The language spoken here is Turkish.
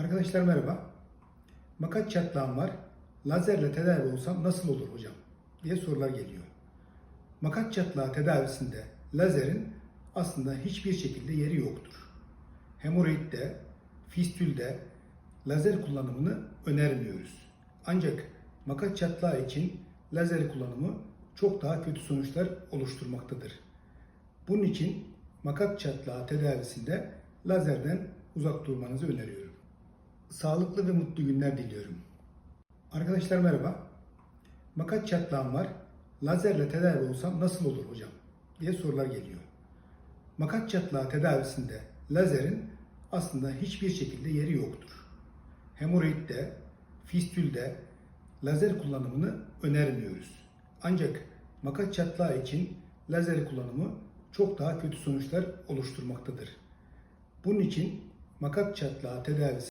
Arkadaşlar merhaba. Makat çatlağım var. Lazerle tedavi olsam nasıl olur hocam? diye sorular geliyor. Makat çatlağı tedavisinde lazerin aslında hiçbir şekilde yeri yoktur. Hemoroidde, fistülde lazer kullanımını önermiyoruz. Ancak makat çatlağı için lazer kullanımı çok daha kötü sonuçlar oluşturmaktadır. Bunun için makat çatlağı tedavisinde lazerden uzak durmanızı öneriyorum. Sağlıklı ve mutlu günler diliyorum. Arkadaşlar merhaba. Makat çatlağım var. Lazerle tedavi olsam nasıl olur hocam? diye sorular geliyor. Makat çatlağı tedavisinde lazerin aslında hiçbir şekilde yeri yoktur. Hemoroidde, fistülde lazer kullanımını önermiyoruz. Ancak makat çatlağı için lazer kullanımı çok daha kötü sonuçlar oluşturmaktadır. Bunun için makat çatlağı tedavisi